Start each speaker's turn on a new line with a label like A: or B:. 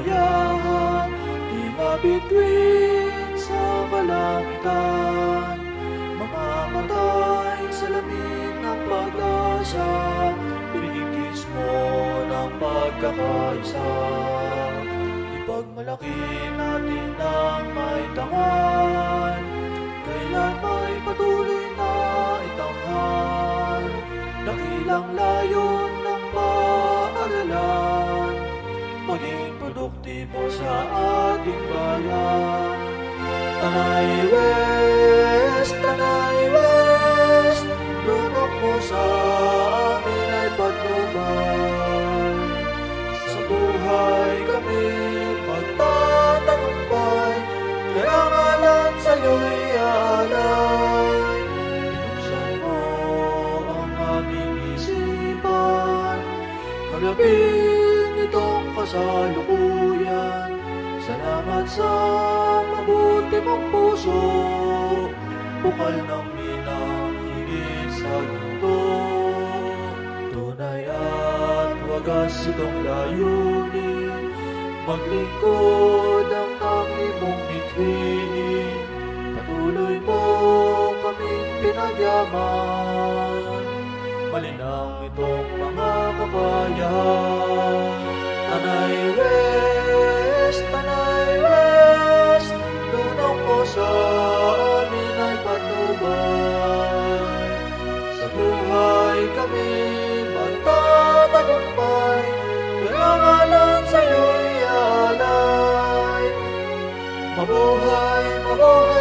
A: kaligayahan Di mabituin sa kalangitan Mamamatay sa lamig ng pag-asa Pinigis mo ng pagkakaisa. Ipagmalaki natin ang may sa ating bayan. Tanay West, Tanay West Lunok mo sa amin ay patnubay Sa buhay kami magtatagumpay Kaya ngalan sa'yo'y alay Binuksan mo ang aming isipan Harapin itong kasalukuyan Salamat sa mabuti mong puso. Bukal ng minang higit sa mundo. Tunay at wagas itong layunin. Maglingkod ang tangi mong mithiin Patuloy mo kaming pinagyaman. Malinang itong mga kakayahan. Tanay West, 不会不会